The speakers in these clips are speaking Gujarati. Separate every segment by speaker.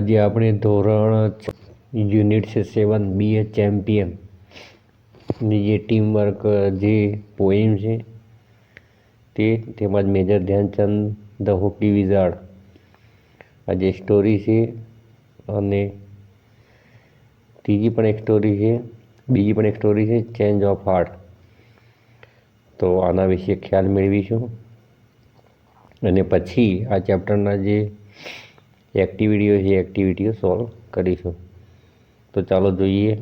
Speaker 1: આજે આપણે ધોરણ યુનિટ છે સેવન બી એ ચેમ્પિયન. ની જે ટીમ વર્ક જે પોઈમ છે, તે તેમજ major Dhyanchand, the hockey wizard. આ જે સ્ટોરી છે અને ત્રીજી પણ એક સ્ટોરી છે, બીજી પણ એક સ્ટોરી છે, ચેન્જ ઓફ હાર્ટ. તો આના વિશે ખ્યાલ મેળવીશું. અને પછી આ ચેપ્ટરના જે એક્ટિવિટીઓ છે એક્ટિવિટીઓ સોલ્વ કરીશું. તો ચાલો જોઈએ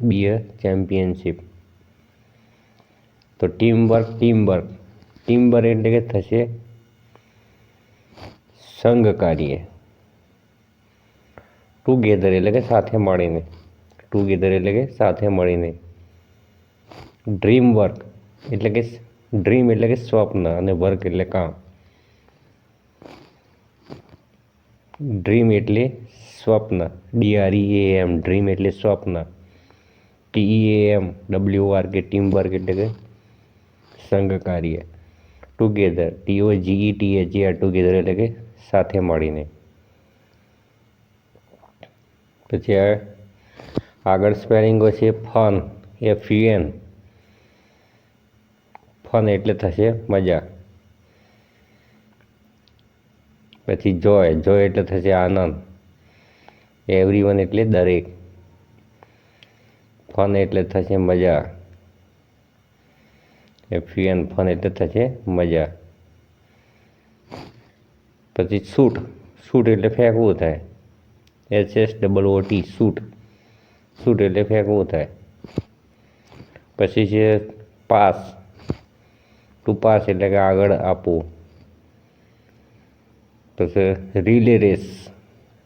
Speaker 1: બી અ ચેમ્પિયનશિપ તો team work team work team work એટલે કે થશે સંઘ કાર્ય. ટુગેધર એટલે કે સાથે મળીને. ટુગેધર એટલે કે સાથે મળીને. ડ્રીમ વર્ક એટલે કે ડ્રીમ એટલે કે સ્વપ્ન અને વર્ક એટલે કામ. ડ્રીમ એટલે સ્વપ્ન. ડીઆરઈ એમ ડ્રીમ એટલે સ્વપ્ન. T E M W R K team work એટલે કે સંઘ કાર્ય. Together T O G E T H R together એટલે કે સાથે મળીને. પછી આગળ સ્પેલિંગો છે ફન એફ એન ફન એટલે થશે મજા પછી જોય જોય એટલે થશે આનંદ. એવરીવન એટલે દરેક. ફન એટલે થશે મજા. એફયુએન ફન એટલે થશે મજા. પછી શૂટ શૂટ એટલે ફેંકવું થાય. H S double O T suit. Shoot એટલે ફેંકવું થાય. પછી છે પાસ. ટુ પાસ એટલે કે આગળ આપવું. પછી relay race.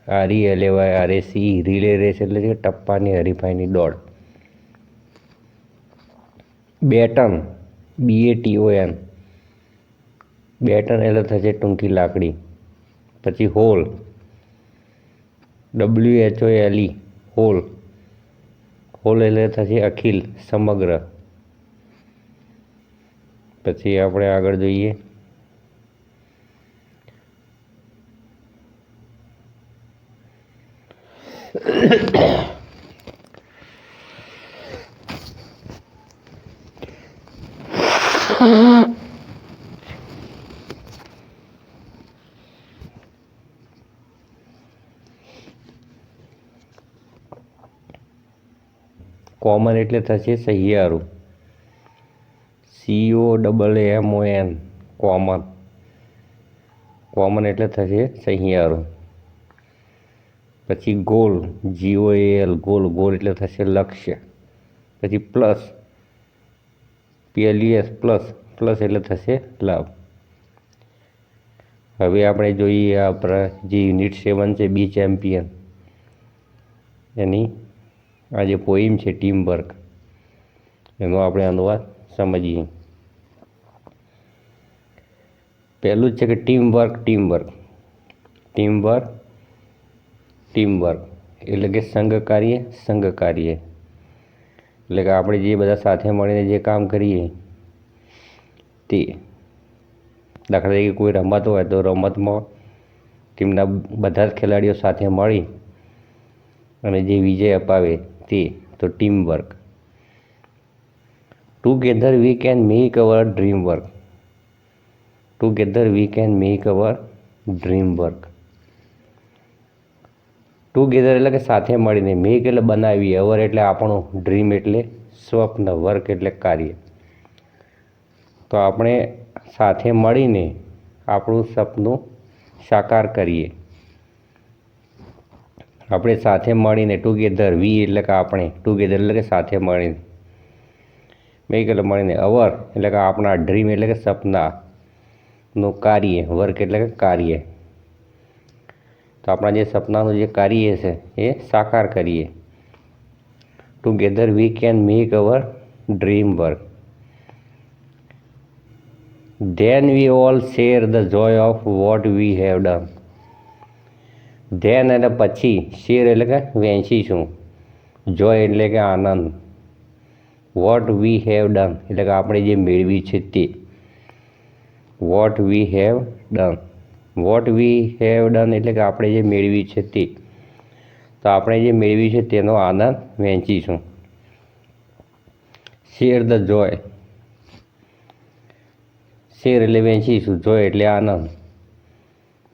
Speaker 1: R E L A Y R A C E relay એટલે છે ટપ્પાની હરીફાઈની દોડ. Baton B A T O N baton એટલે થશે ટૂંકી લાકડી. પછી whole. W H O L E whole. Whole એટલે થશે અખિલ, સમગ્ર. પછી આપણે આગળ જોઈએ. કોમન એટલે થશે સહિયારું. C O double M O N common common એટલે થશે સહિયારું. પછી goal G O L goal goal એટલે થશે લક્ષ્ય. પછી પ્લસ પીએલઈએસ પ્લસ પ્લસ એટલે થશે લાભ. હવે આપણે જોઈએ આપણા જે યુનિટ સેવન છે, બી ચેમ્પિયન. એની આ જે પોઈમ છે ટીમ વર્ક એનો આપણે અનુવાદ સમજીએ. પહેલું છે કે team work team work team work team work એટલે કે સંઘ કાર્ય સંઘ કાર્ય. એટલે કે આપણે જે બધા સાથે મળીને જે કામ કરીએ, તે દાખલા તરીકે કોઈ રમત હોય તો રમતમાં ટીમના બધા જ ખેલાડીઓ સાથે મળી અને જે વિજય અપાવે તે, તો team work together we can make our dream work together we can make our dream work together એટલે કે સાથે મળીને મેક એટલે બનાવીએ. અવર એટલે આપણું ડ્રીમ એટલે સ્વપ્ન વર્ક એટલે કાર્ય. તો આપણે સાથે મળીને આપણું સપનું સાકાર કરીએ. આપણે સાથે મળીને ટુગેધર વી એટલે કે આપણે ટુગેધર એટલે કે સાથે મળીને મેક એટલે મળીને અવર એટલે કે આપણા ડ્રીમ એટલે કે સપનાનું કાર્ય વર્ક એટલે કે કાર્ય. તો આપણા જે સપનાનું જે કાર્ય છે, એ સાકાર કરીએ. Together we can make our dream work then we all share the joy of what we have done then એટલે પછી શેર એટલે કે વહેંચીશું જોય એટલે કે આનંદ. વોટ વી હેવ ડન એટલે કે આપણે જે મેળવી છે તે. What we have done what we have done એટલે કે આપણે જે મેળવી છે તે. તો આપણે જે મેળવ્યું છે તેનો આનંદ વહેંચીશું. શેર ધ જોય શેર એટલે વહેંચીશું. જોય એટલે આનંદ.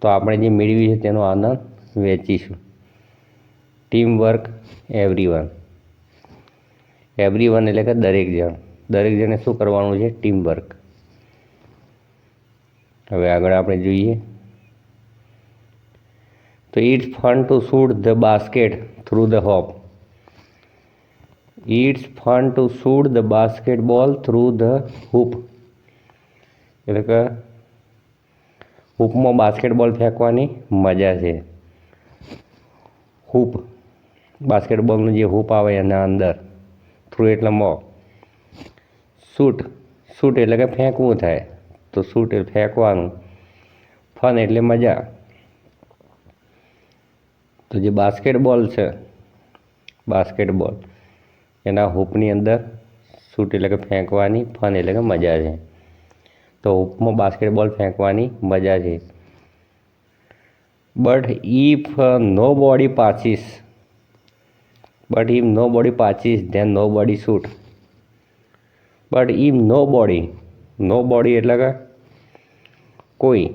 Speaker 1: તો આપણે જે મેળવ્યું છે તેનો આનંદ વહેંચીશું. Team work every one every one એટલે કે દરેક જણ. દરેક જણે શું કરવાનું છે? ટીમ વર્ક હવે આગળ આપણે જોઈએ. તો it's fun to shoot the basket through the hoop it's fun to shoot the basket ball through the hoop એટલે કે હૂપમાં બાસ્કેટબોલ ફેંકવાની મજા છે. હૂપ બાસ્કેટબોલનું જે હૂપ આવે એના અંદર થ્રુ એટલે મો. શૂટ શૂટ એટલે કે ફેંકવું થાય. તો શૂટ એટલે ફેંકવાનું. ફન એટલે મજા. તો જે બાસ્કેટબોલ છે બાસ્કેટબોલ એના હૂપની અંદર શૂટ એટલે કે ફેંકવાની ફન એટલે કે મજા છે. તો હૂપમાં બાસ્કેટબોલ ફેંકવાની મજા છે. But if nobody passes but if nobody passes then nobody shoot but if nobody nobody એટલે કે કોઈ,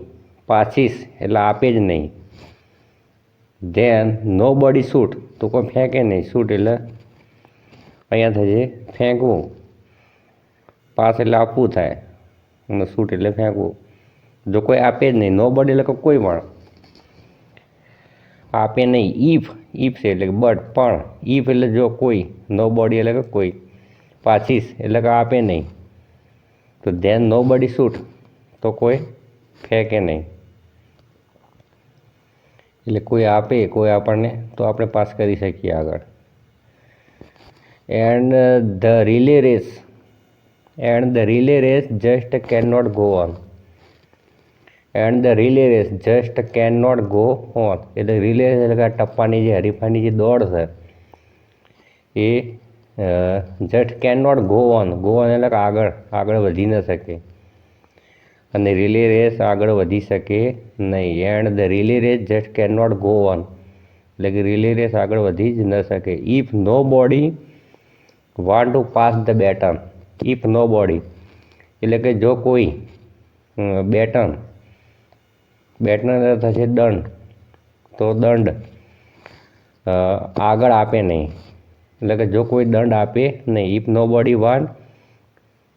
Speaker 1: પાચીસ એટલે આપે જ નહીં. ધેન નો બોડી શૂટ તો કોઈ ફેંકે નહીં. શૂટ એટલે અહીંયા થશે ફેંકવું. પાસ એટલે આપવું થાય. અને શૂટ એટલે ફેંકવું. જો કોઈ આપે જ નહીં. નો બોડી એટલે કે કોઈ પણ. આપે નહીં. ઈફ ઈફ છે એટલે કે બટ પણ. ઈફ એટલે જો કોઈ નો બોડી એટલે કે કોઈ. પાછીસ એટલે કે આપે નહીં. તો ધેન નો બોડી શૂટ તો કોઈ ફેંકે નહીં. એટલે કોઈ આપે, કોઈ આપણને, તો આપણે પાસ કરી શકીએ આગળ. And the relay race and the relay race just cannot go on and the relay race just cannot go on એટલે રિલે એટલે કે ટપ્પાની જે હરીફાની જે દોડ છે, એ just cannot go on go on એટલે કે આગળ આગળ વધી ન શકે. અને રિલે રેસ આગળ વધી શકે નહીં. And the relay race just cannot go on એટલે કે રિલે રેસ આગળ વધી જ ન શકે. If nobody want to pass the baton if nobody એટલે કે જો કોઈ બેટન બેટન થશે દંડ, તો દંડ આગળ આપે નહીં. એટલે કે જો કોઈ દંડ આપે નહીં. If nobody want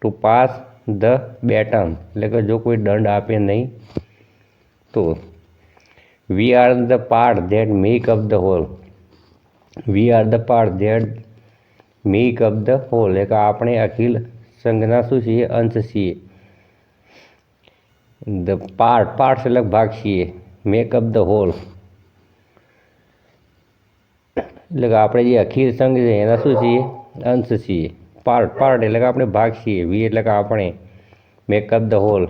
Speaker 1: to pass the baton એટલે કે જો કોઈ દંડ આપે નહીં, તો we are the part that make up the whole we are the part that make up the whole એટલે કે આપણે અખિલ સંઘના શું છીએ? અંશ છીએ. ધ પાર્ટ પાર્ટ એટલે ભાગ છીએ. મેક અપ ધ હોલ એટલે કે આપણે જે અખિલ સંઘ છે, એના શું છીએ? અંશ છીએ. પાર્ટ પાર્ટ એટલે કે આપણે ભાગ છીએ વી એટલે કે આપણે મેકઅપ ધ હોલ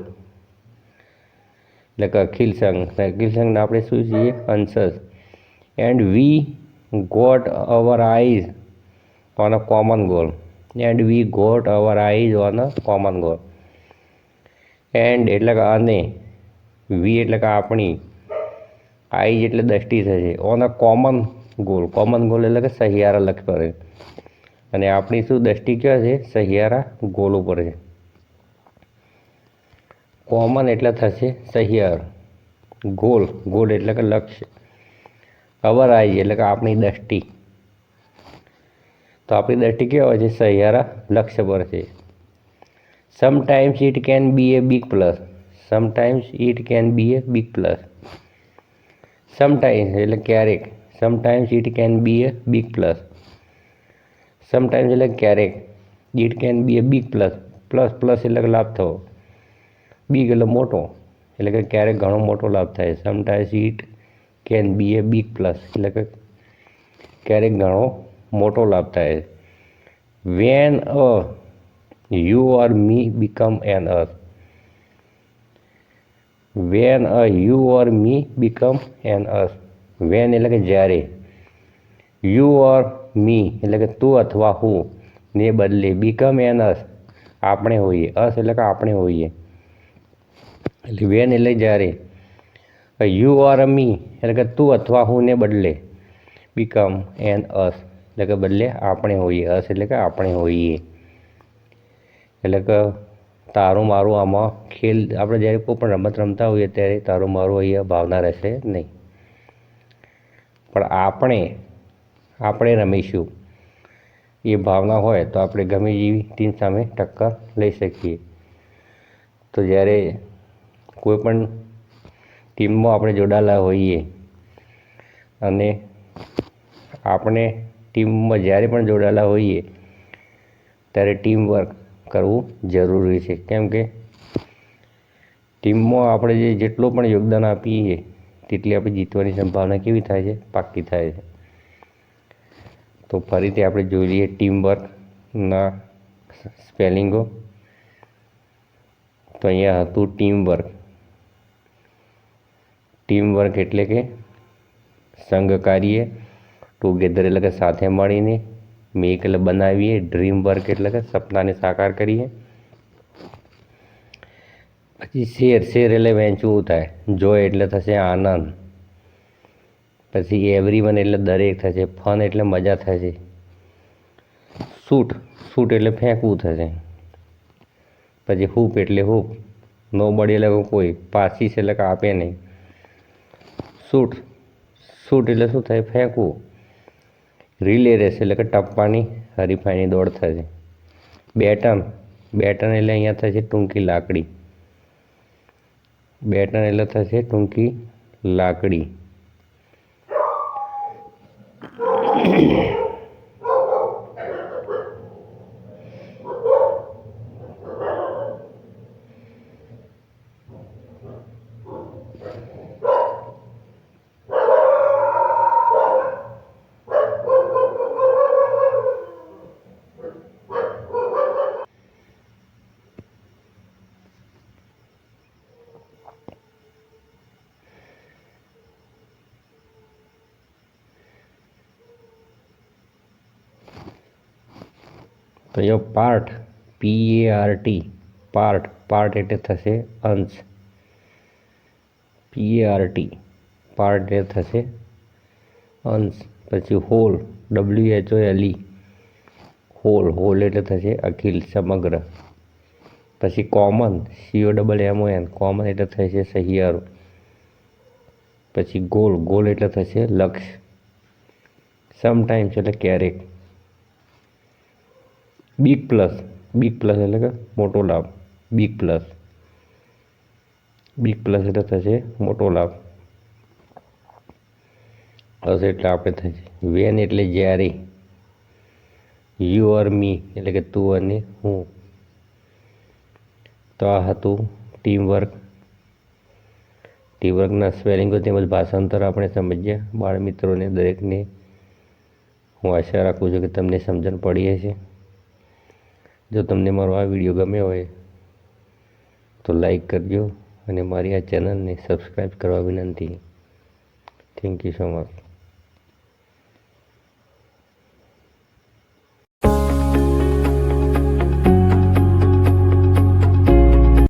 Speaker 1: એટલે કે અખિલ સંઘ અખિલ સંઘના આપણે શું છીએ? અંશસ and we got our eyes on a common goal and we got our eyes on a common goal and એટલે કે અને વી એટલે કે આપણી આઈઝ એટલે દ્રષ્ટિ થશે. On a common goal common goal એટલે કે સહિયારા લક્ષ્ય પર અને આપણી શું દ્રષ્ટિ ક્યાં છે? સહિયારા ગોલ ઉપર છે. કોમન એટલે થશે સહિયાર. ગોલ ગોલ એટલે કે લક્ષ્ય. અવર આઈ એટલે કે આપણી દ્રષ્ટિ. તો આપણી દ્રષ્ટિ કેવા હોય છે? સહિયારા લક્ષ્ય પર છે. Sometimes it can be a big plus sometimes it can be a big plus sometimes એટલે ક્યારેક. Sometimes it can be a big plus sometimes એટલે ક્યારેક. It can be a big plus plus plus એટલે લાભ થવો. બિગ એટલે મોટો. એટલે કે ક્યારેક ઘણો મોટો લાભ થાય. Sometimes it can be a big plus એટલે કે ક્યારેક ઘણો મોટો લાભ થાય. When a you or me become an earth when a you or me become an us when એટલે કે જ્યારે. યુ ઓર મી એટલે કે તું અથવા હું, ને બદલે બીકમ એન અસ આપણે હોઈએ અસ એટલે કે આપણે હોઈએ. એટલે વેન એટલે જ્યારે યુ ઓર મી એટલે કે તું અથવા હું ને બદલે બીકમ એન અસ એટલે કે બદલે આપણે હોઈએ અસ એટલે કે આપણે હોઈએ. એટલે કે તારું મારું આમાં ખેલ, આપણે જ્યારે કોઈ પણ રમત રમતા હોઈએ ત્યારે તારું મારું અહીંયા ભાવના રહેશે નહીં. પણ આપણે આપણે રમીશું. એ ભાવના હોય તો આપણે ગમે એવી ટીમ સામે ટક્કર લઈ શકીએ. તો જ્યારે કોઈ પણ ટીમમાં આપણે જોડાયેલા હોઈએ અને આપણે ટીમમાં જ્યારે પણ જોડાયેલા હોઈએ ત્યારે ટીમ વર્ક કરવું જરૂરી છે. કેમ કે ટીમમાં આપણે જે જેટલું પણ યોગદાન આપીએ, તેટલી આપણે જીતવાની સંભાવના કેવી થાય છે? પાક્કી થાય છે. તો ફરીથી આપણે જોઈ લઈએ ટીમ વર્કના સ્પેલિંગો. તો અહીંયા હતું ટીમ વર્ક ટીમ વર્ક એટલે કે સંઘ કાર્ય ટુગેધર એટલે કે સાથે મળીને મેક એટલે બનાવીએ ડ્રીમ વર્ક એટલે કે સપનાને સાકાર કરીએ. પછી શેર શેર એટલે વહેંચવું થાય. જોય એટલે થશે આનંદ. પછી એવરી વન એટલે દરેક થશે ફન એટલે મજા થશે. શૂટ શૂટ એટલે ફેંકવું થશે. પછી હૂપ એટલે હૂપ નો બડી એટલે કોઈ, પાસીસ એટલે કે આપે નહીં. શૂટ શૂટ એટલે શું થાય? ફેંકવું. રિલે રેસ એટલે કે ટપ્પાની હરીફાઈની દોડ થશે. બેટન બેટન એટલે અહીંયા થશે ટૂંકી લાકડી. બેટન એટલે થશે ટૂંકી લાકડી. તો અહીંયા part P A R T part part એટલે થશે અંશ. P A R T part એટલે થશે અંશ. પછી whole W H O L E whole whole એટલે થશે અખિલ, સમગ્ર. પછી common C O double M N common એટલે થશે સહિયારો. પછી ગોલ ગોલ એટલે થશે લક્ષ. સમટાઈમ્સ એટલે ક્યારેક. બિગ પ્લસ બિગ પ્લસ એટલે કે મોટો લાભ. બિગ પ્લસ બિગ પ્લસ એટલે થશે મોટો લાભ. હશે એટલે આપણે થશે. વેન એટલે જ્યારે. યુ ઓર મી એટલે કે તું અને હું. તો આ હતું ટીમ વર્ક ટીમ વર્કના સ્પેલિંગો તેમજ ભાષાંતર આપણે સમજ્યા બાળ મિત્રોને, દરેકને. હું આશા રાખું છું કે તમને સમજણ પડી હશે. જો તમને મારો આ વીડિયો ગમ્યો હોય, તો લાઈક કરજો અને મારી આ ચેનલને સબસ્ક્રાઈબ કરવા વિનંતી. Thank you so much